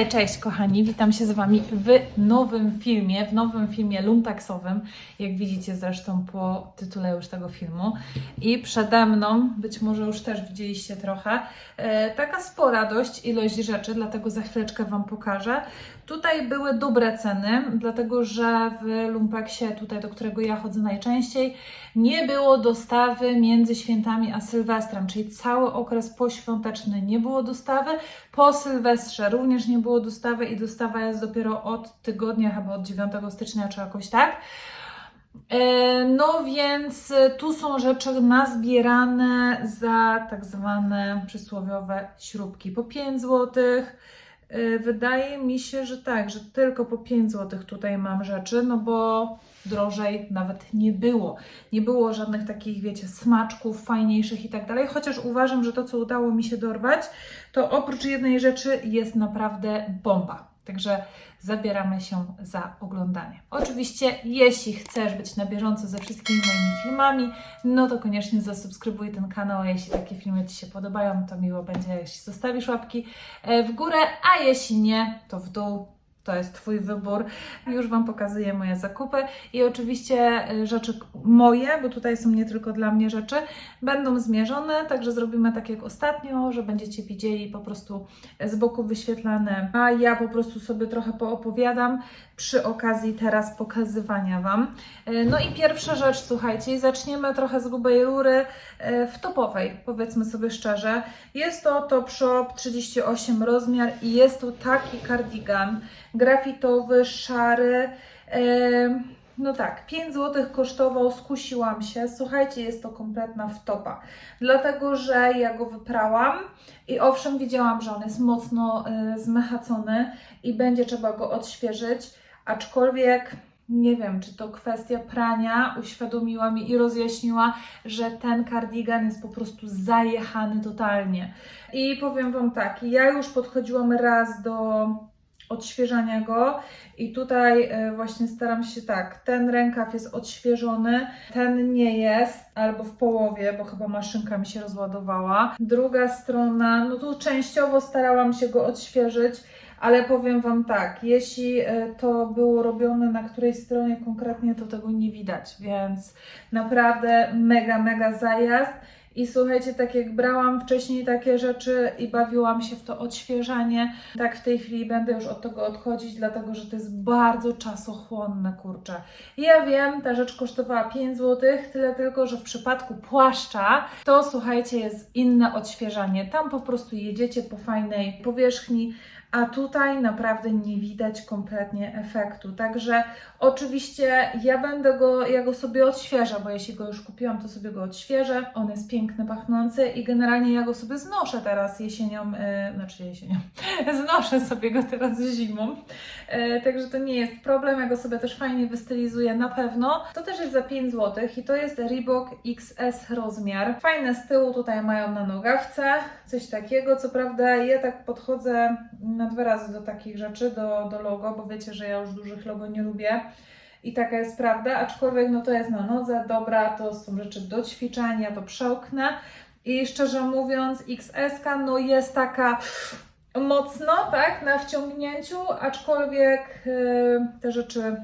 Hej, cześć kochani, witam się z Wami w nowym filmie, w nowym filmie lumtaksowym, jak widzicie zresztą po tytule już tego filmu. I przede mną, być może już też widzieliście trochę, e, taka spora dość ilość rzeczy, dlatego za chwileczkę Wam pokażę. Tutaj były dobre ceny, dlatego że w lumpeksie, tutaj do którego ja chodzę najczęściej, nie było dostawy między świętami a Sylwestrem, czyli cały okres poświąteczny nie było dostawy. Po Sylwestrze również nie było dostawy i dostawa jest dopiero od tygodnia, chyba od 9 stycznia czy jakoś tak. E, No więc e, tu są rzeczy nazbierane za tak zwane przysłowiowe śrubki po 5 zł. Wydaje mi się, że tak, że tylko po 5 zł tutaj mam rzeczy, no bo drożej nawet nie było. Nie było żadnych takich, wiecie, smaczków fajniejszych i tak dalej, chociaż uważam, że to, co udało mi się dorwać, to oprócz jednej rzeczy jest naprawdę bomba. Także zabieramy się za oglądanie. Oczywiście, jeśli chcesz być na bieżąco ze wszystkimi moimi filmami, no to koniecznie zasubskrybuj ten kanał, a jeśli takie filmy Ci się podobają, to miło będzie, jeśli zostawisz łapki e, w górę, a jeśli nie, to w dół. To jest Twój wybór. Już Wam pokazuję moje zakupy i oczywiście e, rzeczy moje, bo tutaj są nie tylko dla mnie rzeczy, będą zmierzone, także zrobimy tak jak ostatnio, że będziecie widzieli po prostu z boku wyświetlane, a ja po prostu sobie trochę poopowiadam przy okazji teraz pokazywania Wam. E, No i pierwsza rzecz, słuchajcie, zaczniemy trochę z grubej rury e, w topowej, powiedzmy sobie szczerze. Jest to Top Shop 38 rozmiar i jest to taki kardigan grafitowy, szary. No tak, 5 zł kosztował, skusiłam się. Słuchajcie, jest to kompletna wtopa, dlatego że ja go wyprałam i owszem, widziałam, że on jest mocno e, zmechacony i będzie trzeba go odświeżyć, aczkolwiek nie wiem, czy to kwestia prania uświadomiła mi i rozjaśniła, że ten kardigan jest po prostu zajechany totalnie. I powiem Wam tak, ja już podchodziłam raz do odświeżania go i tutaj e, właśnie staram się tak, ten rękaw jest odświeżony, ten nie jest, albo w połowie, bo chyba maszynka mi się rozładowała. Druga strona, no tu częściowo starałam się go odświeżyć, ale powiem Wam tak, jeśli e, to było robione na której stronie konkretnie, to tego nie widać, więc naprawdę mega, mega zajazd. I słuchajcie, tak jak brałam wcześniej takie rzeczy i bawiłam się w to odświeżanie, tak w tej chwili będę już od tego odchodzić, dlatego że to jest bardzo czasochłonne, kurczę. Ja wiem, ta rzecz kosztowała 5 zł, tyle tylko, że w przypadku płaszcza to słuchajcie, jest inne odświeżanie. Tam po prostu jedziecie po fajnej powierzchni, a tutaj naprawdę nie widać kompletnie efektu. Także oczywiście ja będę go, ja go sobie odświeżę, bo jeśli go już kupiłam, to sobie go odświeżę. On jest piękny, pachnący i generalnie ja go sobie znoszę teraz jesienią, yy, znaczy jesienią, znoszę sobie go teraz zimą. Yy, także to nie jest problem, ja go sobie też fajnie wystylizuję na pewno. To też jest za 5 zł i to jest Reebok XS rozmiar. Fajne z tyłu tutaj mają na nogawce, coś takiego. Co prawda ja tak podchodzę na dwa razy do takich rzeczy, do, do logo, bo wiecie, że ja już dużych logo nie lubię. I taka jest prawda, aczkolwiek no to jest na nodze, dobra, to są rzeczy do ćwiczenia, to przełknę. I szczerze mówiąc, XS no jest taka mocno, tak, na wciągnięciu, aczkolwiek yy, te rzeczy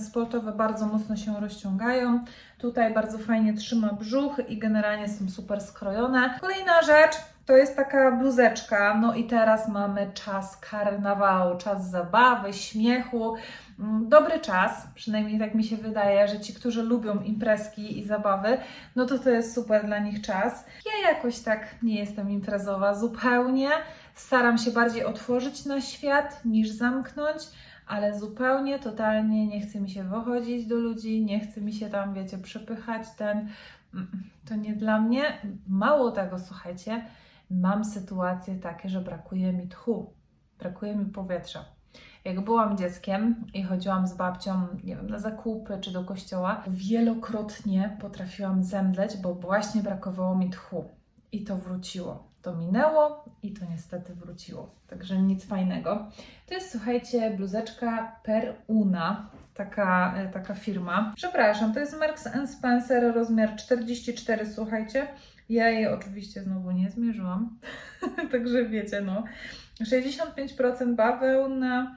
sportowe bardzo mocno się rozciągają. Tutaj bardzo fajnie trzyma brzuch i generalnie są super skrojone. Kolejna rzecz to jest taka bluzeczka. No i teraz mamy czas karnawału, czas zabawy, śmiechu. Mm, Dobry czas, przynajmniej tak mi się wydaje, że ci, którzy lubią imprezki i zabawy, no to to jest super dla nich czas. Ja jakoś tak nie jestem imprezowa zupełnie. Staram się bardziej otworzyć na świat niż zamknąć ale zupełnie, totalnie nie chce mi się wychodzić do ludzi, nie chce mi się tam, wiecie, przepychać ten. mm, To nie dla mnie. Mało tego, słuchajcie, mam sytuacje takie, że brakuje mi tchu, brakuje mi powietrza. Jak byłam dzieckiem i chodziłam z babcią, nie wiem, na zakupy czy do kościoła, wielokrotnie potrafiłam zemdleć, bo właśnie brakowało mi tchu. I to wróciło. To minęło i to niestety wróciło. Także nic fajnego. To jest, słuchajcie, bluzeczka Peruna. Taka, e, taka firma. Przepraszam, to jest Marks Spencer, rozmiar 44, słuchajcie. Ja jej oczywiście znowu nie zmierzyłam, także wiecie, no 65% bawełna,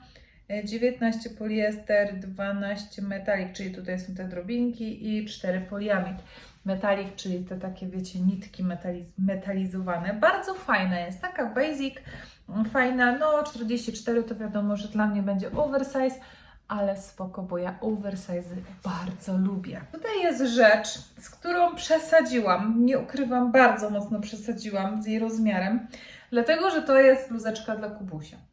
e, 19 poliester, 12 metalik, czyli tutaj są te drobinki i 4 poliamid. Metalik, czyli te takie, wiecie, nitki metaliz metalizowane. Bardzo fajna jest, taka basic, fajna, no 44 to wiadomo, że dla mnie będzie oversize, ale spoko, bo ja oversize bardzo lubię. Tutaj jest rzecz, z którą przesadziłam, nie ukrywam, bardzo mocno przesadziłam z jej rozmiarem, dlatego, że to jest bluzeczka dla Kubusia.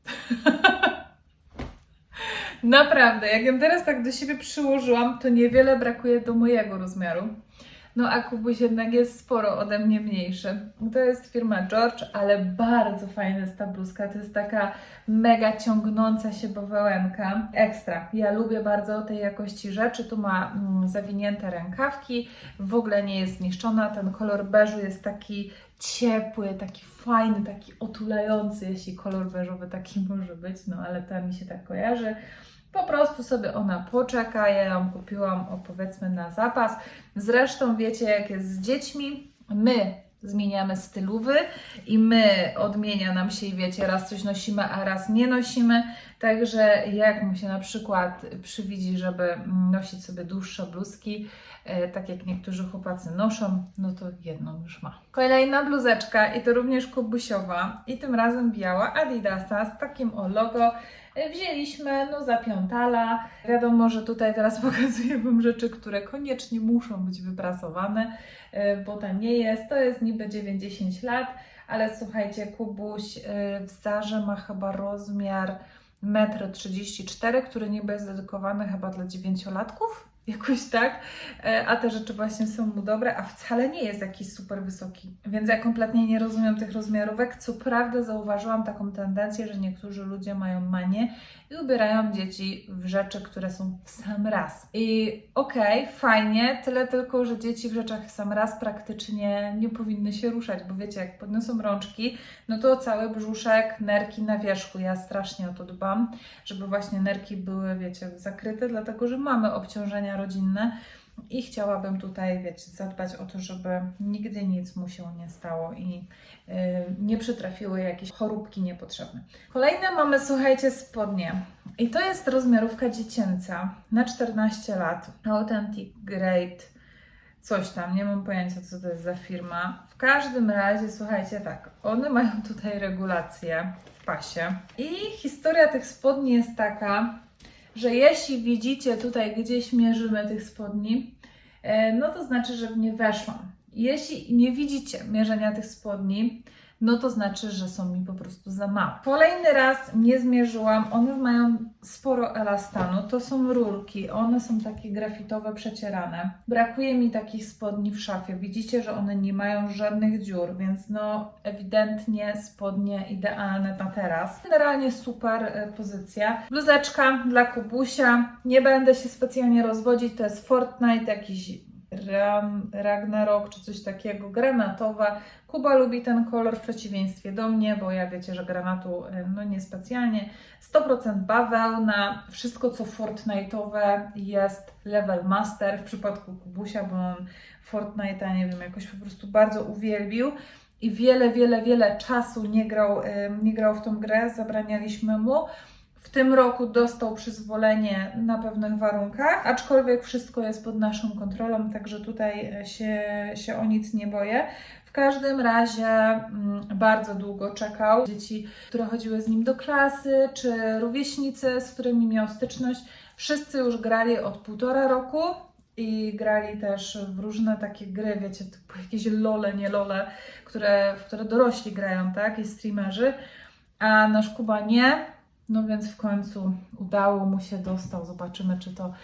Naprawdę, jak ją teraz tak do siebie przyłożyłam, to niewiele brakuje do mojego rozmiaru. No a Kubuś jednak jest sporo ode mnie mniejszy. To jest firma George, ale bardzo fajna jest ta bluzka. To jest taka mega ciągnąca się bawełenka. Ekstra. Ja lubię bardzo tej jakości rzeczy. Tu ma mm, zawinięte rękawki. W ogóle nie jest zniszczona. Ten kolor beżu jest taki ciepły, taki fajny, taki otulający, jeśli kolor beżowy taki może być, no ale ta mi się tak kojarzy. Po prostu sobie ona poczeka. Ja ją kupiłam, o, powiedzmy, na zapas. Zresztą wiecie, jak jest z dziećmi, my zmieniamy stylowy i my odmienia nam się i wiecie, raz coś nosimy, a raz nie nosimy. Także jak mu się na przykład przywidzi, żeby nosić sobie dłuższe bluzki, e, tak jak niektórzy chłopacy noszą, no to jedną już ma. Kolejna bluzeczka i to również kubusiowa i tym razem biała Adidasa z takim o logo. E, Wzięliśmy no za piątala. Wiadomo, że tutaj teraz pokazuję Wam rzeczy, które koniecznie muszą być wyprasowane, e, bo ta nie jest. To jest niby 90 lat, ale słuchajcie, Kubuś w Zarze ma chyba rozmiar 1,34 m, który niby jest dedykowany chyba dla dziewięciolatków. Jakoś tak, E, a te rzeczy właśnie są mu dobre, a wcale nie jest jakiś super wysoki. Więc ja kompletnie nie rozumiem tych rozmiarówek. Co prawda zauważyłam taką tendencję, że niektórzy ludzie mają manię i ubierają dzieci w rzeczy, które są w sam raz. I okej, fajnie, tyle tylko, że dzieci w rzeczach w sam raz praktycznie nie powinny się ruszać, bo wiecie, jak podniosą rączki, no to cały brzuszek, nerki na wierzchu. Ja strasznie o to dbam, żeby właśnie nerki były, wiecie, zakryte, dlatego że mamy obciążenia rodzinne. I chciałabym tutaj, wiecie, zadbać o to, żeby nigdy nic mu się nie stało i yy, nie przytrafiły jakieś choróbki niepotrzebne. Kolejne mamy, słuchajcie, spodnie. I to jest rozmiarówka dziecięca na 14 lat. Authentic Grade, coś tam, nie mam pojęcia, co to jest za firma. W każdym razie, słuchajcie, tak, one mają tutaj regulację w pasie. I historia tych spodni jest taka, że jeśli widzicie tutaj gdzieś mierzymy tych spodni, e, no to znaczy, że w nie weszłam. Jeśli nie widzicie mierzenia tych spodni, no to znaczy, że są mi po prostu za małe. Kolejny raz nie zmierzyłam, one mają sporo elastanu, to są rurki, one są takie grafitowe, przecierane. Brakuje mi takich spodni w szafie, widzicie, że one nie mają żadnych dziur, więc no ewidentnie spodnie idealne na teraz. Generalnie super e, pozycja. Bluzeczka dla Kubusia, nie będę się specjalnie rozwodzić, to jest Fortnite, jakiś Ragnarok czy coś takiego, granatowa. Kuba lubi ten kolor w przeciwieństwie do mnie, bo ja wiecie, że granatu e, no niespecjalnie. 100% bawełna, wszystko co Fortnite'owe jest level master w przypadku Kubusia, bo on Fortnite'a, nie wiem, jakoś po prostu bardzo uwielbił i wiele, wiele, wiele czasu nie grał, e, nie grał w tą grę, zabranialiśmy mu. W tym roku dostał przyzwolenie na pewnych warunkach, aczkolwiek wszystko jest pod naszą kontrolą, także tutaj się, się o nic nie boję. W każdym razie mm, bardzo długo czekał. Dzieci, które chodziły z nim do klasy, czy rówieśnicy, z którymi miał styczność, wszyscy już grali od półtora roku i grali też w różne takie gry, wiecie, typu jakieś lole, nie lole, które, w które dorośli grają, tak, i streamerzy, a nasz Kuba nie, no więc w końcu udało mu się, dostał. Zobaczymy, czy to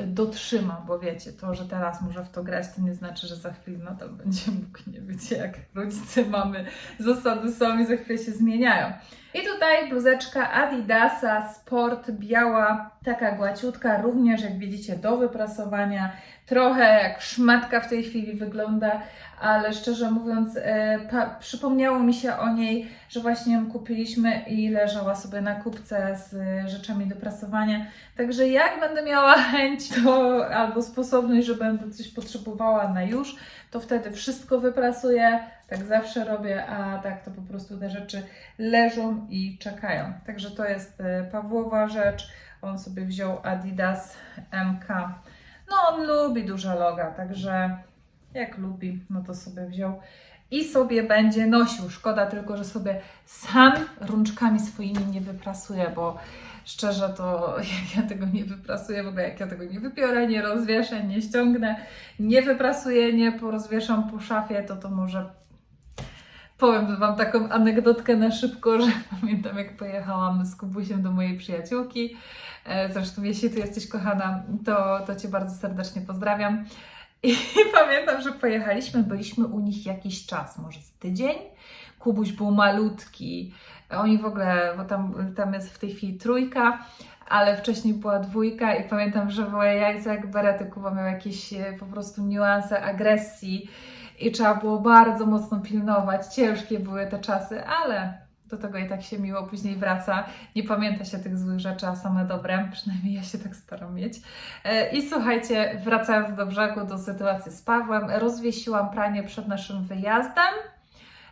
y, dotrzyma, bo wiecie, to, że teraz może w to grać, to nie znaczy, że za chwilę nadal będzie mógł, nie wiecie, jak rodzice mamy, zasady są i za chwilę się zmieniają. I tutaj bluzeczka Adidasa Sport, biała, taka głaciutka, również jak widzicie do wyprasowania. Trochę jak szmatka w tej chwili wygląda, ale szczerze mówiąc, e, przypomniało mi się o niej, że właśnie ją kupiliśmy i leżała sobie na kubce z e, rzeczami do prasowania. Także jak będę miała chęć to, albo sposobność, że będę coś potrzebowała na już, to wtedy wszystko wyprasuję. Tak zawsze robię, a tak to po prostu te rzeczy leżą i czekają. Także to jest e, Pawłowa rzecz. On sobie wziął Adidas MK. No on lubi duże loga, także jak lubi, no to sobie wziął i sobie będzie nosił. Szkoda tylko, że sobie sam rączkami swoimi nie wyprasuje, bo szczerze to jak ja tego nie wyprasuję, ogóle jak ja tego nie wybiorę, nie rozwieszę, nie ściągnę, nie wyprasuję, nie porozwieszam po szafie, to to może powiem Wam taką anegdotkę na szybko, że pamiętam jak pojechałam z Kubusiem do mojej przyjaciółki, E, zresztą jeśli Ty jesteś kochana, to, to Cię bardzo serdecznie pozdrawiam. I pamiętam, że pojechaliśmy, byliśmy u nich jakiś czas, może z tydzień. Kubuś był malutki. Oni w ogóle, bo tam, tam jest w tej chwili trójka, ale wcześniej była dwójka i pamiętam, że moje jajca jak berety Kuba miał jakieś e, po prostu niuanse agresji i trzeba było bardzo mocno pilnować. Ciężkie były te czasy, ale do tego i tak się miło później wraca. Nie pamięta się tych złych rzeczy, a same dobre. Przynajmniej ja się tak staram mieć. E, I słuchajcie, wracając do brzegu, do sytuacji z Pawłem, rozwiesiłam pranie przed naszym wyjazdem.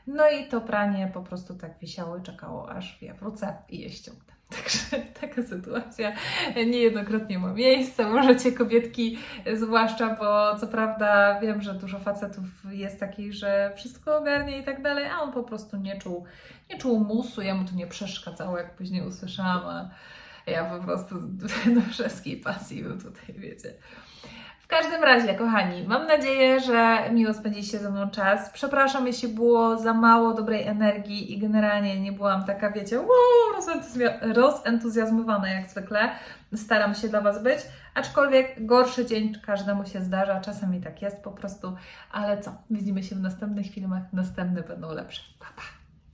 No i to pranie po prostu tak wisiało i czekało, aż ja wrócę i je ściągnę. Także taka sytuacja niejednokrotnie ma miejsce. Możecie kobietki, zwłaszcza, bo co prawda wiem, że dużo facetów jest takich, że wszystko ogarnie i tak dalej, a on po prostu nie czuł, nie czuł musu, ja mu to nie przeszkadzało, jak później usłyszałam, a ja po prostu do wszystkiej pasji był tutaj, wiecie. W każdym razie, kochani, mam nadzieję, że miło spędziliście ze mną czas. Przepraszam, jeśli było za mało dobrej energii i generalnie nie byłam taka, wiecie, wow, rozentuzja- rozentuzjazmowana jak zwykle. Staram się dla Was być, aczkolwiek gorszy dzień każdemu się zdarza, czasami tak jest po prostu, ale co, widzimy się w następnych filmach, następne będą lepsze. Pa, pa!